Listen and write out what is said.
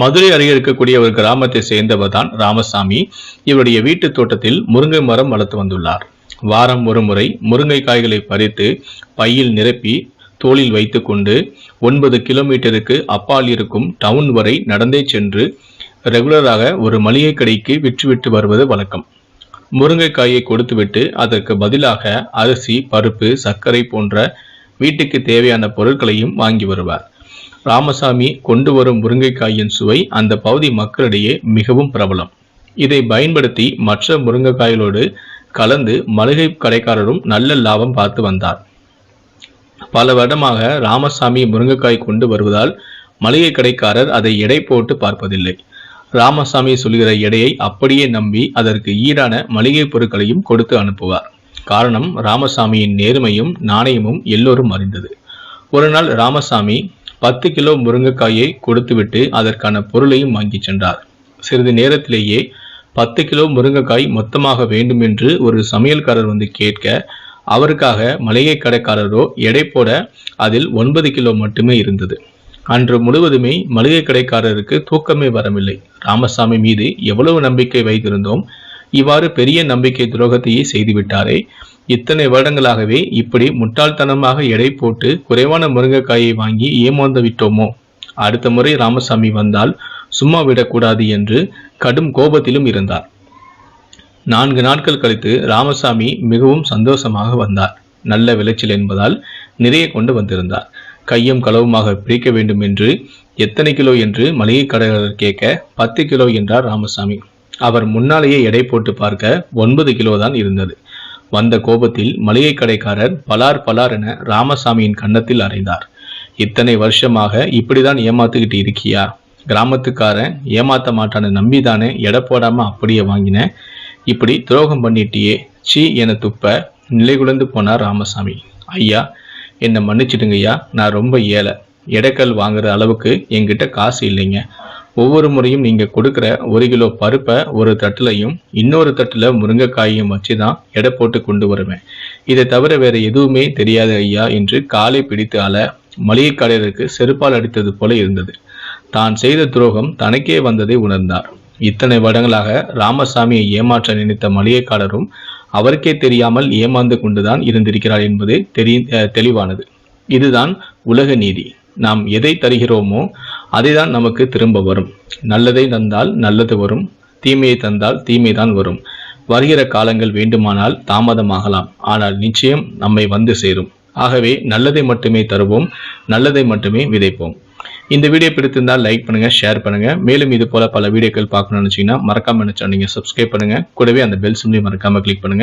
மதுரை அருகே இருக்கக்கூடிய ஒரு கிராமத்தை சேர்ந்தவர் தான் ராமசாமி. இவருடைய வீட்டு தோட்டத்தில் முருங்கை மரம் வளர்த்து வந்துள்ளார். வாரம் ஒரு முறை முருங்கை காய்களை பறித்து பையில் நிரப்பி தோளில் வைத்துக்கொண்டு ஒன்பது கிலோமீட்டருக்கு அப்பால் இருக்கும் டவுன் வரை நடந்தே சென்று ரெகுலராக ஒரு மளிகை கடைக்கு விற்றுவிட்டு வருவது வழக்கம். முருங்கைக்காயை கொடுத்துவிட்டு அதற்கு பதிலாக அரிசி பருப்பு சர்க்கரை போன்ற வீட்டுக்கு தேவையான பொருட்களையும் வாங்கி வருவார். ராமசாமி கொண்டு வரும் முருங்கைக்காயின் சுவை அந்த பகுதி மக்களிடையே மிகவும் பிரபலம். இதை பயன்படுத்தி மற்ற முருங்கைக்காய்களோடு கலந்து மளிகை கடைக்காரரும் நல்ல லாபம் பார்த்து வந்தார். பல வருடமாக ராமசாமி முருங்கைக்காய் கொண்டு வருவதால் மளிகை கடைக்காரர் அதை எடை போட்டு பார்ப்பதில்லை. ராமசாமி சொல்கிற எடையை அப்படியே நம்பி அதற்கு ஈடான மளிகை பொருட்களையும் கொடுத்து அனுப்புவார். காரணம் ராமசாமியின் நேர்மையும் நாணயமும் எல்லோரும் அறிந்தது. ஒரு நாள் ராமசாமி பத்து கிலோ முருங்கைக்காயை கொடுத்துவிட்டு அதற்கான பொருளையும் வாங்கி சென்றார். சிறிது நேரத்திலேயே பத்து கிலோ முருங்கைக்காய் மொத்தமாக வேண்டும் என்று ஒரு சமையல்காரர் வந்து கேட்க அவருக்காக மளிகை கடைக்காரரோ எடை போட அதில் ஒன்பது கிலோ மட்டுமே இருந்தது. அன்று முழுவதுமே மளிகை கடைக்காரருக்கு தூக்கமே வரவில்லை. ராமசாமி மீது எவ்வளவு நம்பிக்கை வைத்திருந்தோம். இவ்வாறு பெரிய நம்பிக்கை துரோகத்தையே செய்துவிட்டாரே. இத்தனை வருடங்களாகவே இப்படி முட்டாள்தனமாக எடை போட்டு குறைவான முருங்கைக்காயை வாங்கி ஏமாந்து விட்டோமோ? அடுத்த முறை ராமசாமி வந்தால் சும்மா விடக்கூடாது என்று கடும் கோபத்திலும் இருந்தார். நான்கு நாட்கள் கழித்து ராமசாமி மிகவும் சந்தோஷமாக வந்தார். நல்ல விளைச்சல் என்பதால் நிறைய கொண்டு வந்திருந்தார். கையும் களவுமாக பிரிக்க வேண்டும் என்று எத்தனை கிலோ என்று மளிகை கடையாளர் கேட்க பத்து கிலோ என்றார் ராமசாமி. அவர் முன்னாலேயே எடை போட்டு பார்க்க ஒன்பது கிலோ தான் இருந்தது. வந்த கோபத்தில் மளிகை கடைக்காரர் பலார் பலார் என ராமசாமியின் கன்னத்தில் அறைந்தார். இத்தனை வருஷமாக இப்படிதான் ஏமாத்துக்கிட்டு இருக்கியா? கிராமத்துக்காரன் ஏமாத்த மாட்டான நம்பிதானே எடை போடாம அப்படியே வாங்கின? இப்படி துரோகம் பண்ணிட்டியே சி என துப்ப நிலைகுலந்து போனார் ராமசாமி. ஐயா என்னை மன்னிச்சிடுங்க ஐயா நான் ரொம்ப ஏழை. எடைக்கல் வாங்குற அளவுக்கு என்கிட்ட காசு இல்லைங்க. ஒவ்வொரு முறையும் நீங்கள் கொடுக்குற ஒரு கிலோ பருப்பை ஒரு தட்டுலையும் இன்னொரு தட்டில் முருங்கைக்காயையும் வச்சு தான் எடை போட்டு கொண்டு வருவேன். இதை தவிர வேற எதுவுமே தெரியாது ஐயா என்று காலை பிடித்து அல மளிகை கடையருக்கு செருப்பால் அடித்தது போல இருந்தது. தான் செய்த துரோகம் தனக்கே வந்ததை உணர்ந்தார். இத்தனை வருடங்களாக ராமசாமியை ஏமாற்ற நினைத்த மளிகைக்காரரும் அவருக்கே தெரியாமல் ஏமாந்து கொண்டுதான் இருந்திருக்கிறார் என்பது தெரி தெளிவானது. இதுதான் உலக நீதி. நாம் எதை தருகிறோமோ அதுதான் நமக்கு திரும்ப வரும். நல்லதை தந்தால் நல்லது வரும். தீமையை தந்தால் தீமை தான் வரும். வருகிற காலங்கள் வேண்டுமானால் தாமதமாகலாம். ஆனால் நிச்சயம் நம்மை வந்து சேரும். ஆகவே நல்லதை மட்டுமே தருவோம். நல்லதை மட்டுமே விதைப்போம். இந்த வீடியோ பிடித்திருந்தால் லைக் பண்ணுங்க ஷேர் பண்ணுங்க. மேலும் இது போல பல வீடியோக்கள் பார்க்கணும்னு நினைச்சீங்கன்னா மறக்காம நினைச்சா நீங்க சப்ஸ்கிரைப் பண்ணுங்க. கூடவே அந்த பெல் சிம்லையும் மறக்காம கிளிக் பண்ணுங்க.